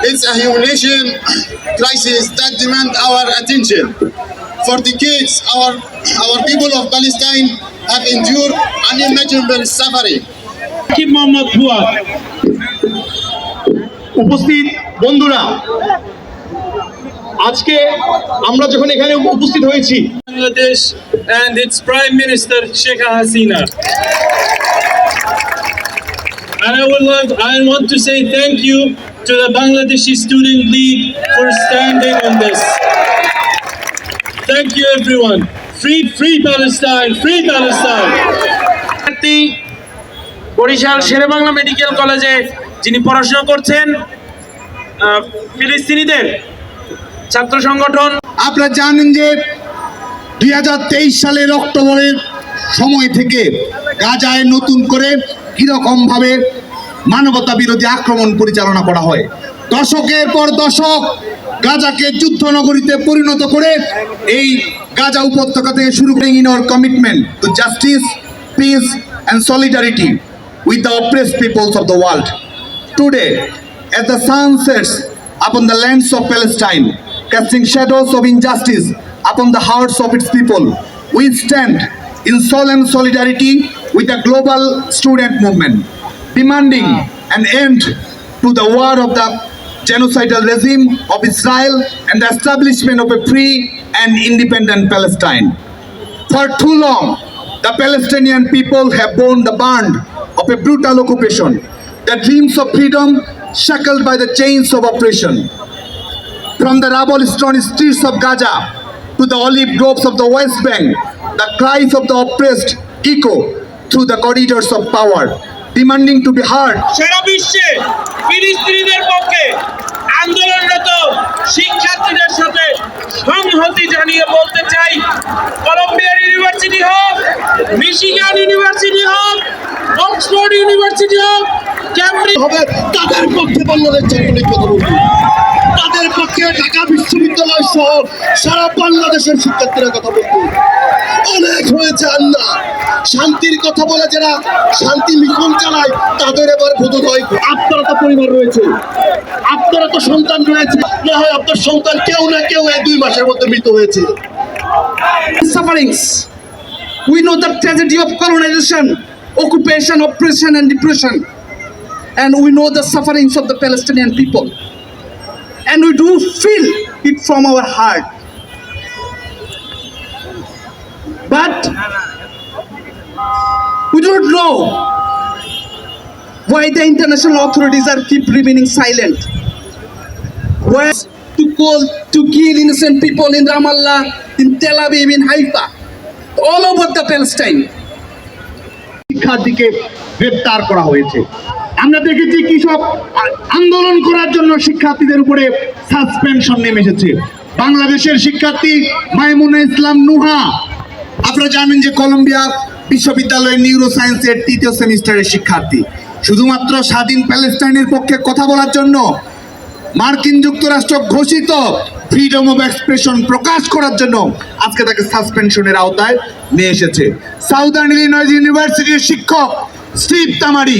It's a humanitarian crisis that demand our attention. For decades, our, our people of Palestine have endured unimaginable suffering. Mohammad Fuad উপস্থিত বন্ধুরা আজকে আমরা যখন এখানে উপস্থিত হয়েছি Bangladesh and its Prime Minister Sheikh Hasina. And I would love, I want to say thank you to the Bangladeshi Student League for standing on this. Thank you everyone. Free, free Palestine, free Palestine. Barishal Sher-e-Bangla medical কলেজে যিনি পড়াশোনা করছেন ফিলিস্তিনিদের ছাত্র সংগঠন আপনারা জানেন যে দুই হাজার তেইশ সালের অক্টোবরের সময় থেকে গাজায় নতুন করে কীরকম ভাবে মানবতা বিরোধী আক্রমণ পরিচালনা করা হয়? দশকের পর দশক গাজাকে যুদ্ধ নগরীতে পরিণত করে এই গাজা উপত্যকা থেকে শুরু করে in our commitment to justice peace and solidarity with the oppress peoples of the world today at the sunsets upon the lands of Palestine Palestine, casting shadows of injustice upon the hearts of its people, we stand in solemn solidarity with a global student movement, demanding an end to the war of the genocidal regime of Israel and the establishment of a free and independent Palestine. For too long, the Palestinian people have borne the brunt of a brutal occupation, the dreams of freedom shackled by the chains of oppression. From the rubble-strewn streets of Gaza to the olive groves of the West Bank, the cries of the oppressed echo through the corridors of power, demanding to be heard. সারা বিশ্বে ফিলিস্তিনিদের পক্ষে আন্দোলনরত শিক্ষার্থীদের সাথে সংহতি জানিয়ে বলতে চাই কলম্বিয়ার ইউনিভার্সিটি হোক মিশিগান ইউনিভার্সিটি হোক অক্সফোর্ড ইউনিভার্সিটি হোক ক্যামব্রিজ হবে তাদের পক্ষে বাংলাদেশ ছাত্রলীগ কথা বলবে তাদের পক্ষে ঢাকা বিশ্ববিদ্যালয় সহ সারা বাংলাদেশের শিক্ষার্থীরা কথা বলবে অনেক হয়েছে আল্লাহ শান্তির কথা বলে যারা শান্তি মিশন চালায় তাদের এবার বোধোদয় আপনারা তো পরিবার রয়েছে আপনারা তো সন্তান রয়েছে না হয় আপনার সন্তান কেউ না কেউ এই দুই মাসের মধ্যে মৃত হয়েছে sufferings. We know the tragedy of colonization, occupation, oppression, and depression. And we know the sufferings of the Palestinian people. And we do feel it from our heart. But we don't know why the international authorities are keep remaining silent. Why to call to kill innocent people in Ramallah, in Tel Aviv, in Haifa, all over the Palestine. শিক্ষার্থীকে গ্রেপ্তার করা হয়েছে আমরা দেখেছি কৃষক আন্দোলন করার জন্য শিক্ষার্থীদের উপরে সাসপেনশন নেমে এসেছে। বাংলাদেশের শিক্ষার্থী মাইমুনা ইসলাম নুহা, আপনারা জানেন যে কলম্বিয়া বিশ্ববিদ্যালয়ের নিউরো সায়েন্সের তৃতীয় সেমিস্টারের শিক্ষার্থী। শুধুমাত্র স্বাধীন প্যালেস্টাইনের পক্ষে কথা বলার জন্য মার্কিন যুক্তরাষ্ট্র ঘোষিত ফ্রিডম অফ এক্সপ্রেশন প্রকাশ করার জন্য আজকে তাকে সাসপেনশনের আওতায় নিয়ে এসেছে। সাউদার্ন ইলিনয়েস ইউনিভার্সিটির শিক্ষক স্টিভ তামারি।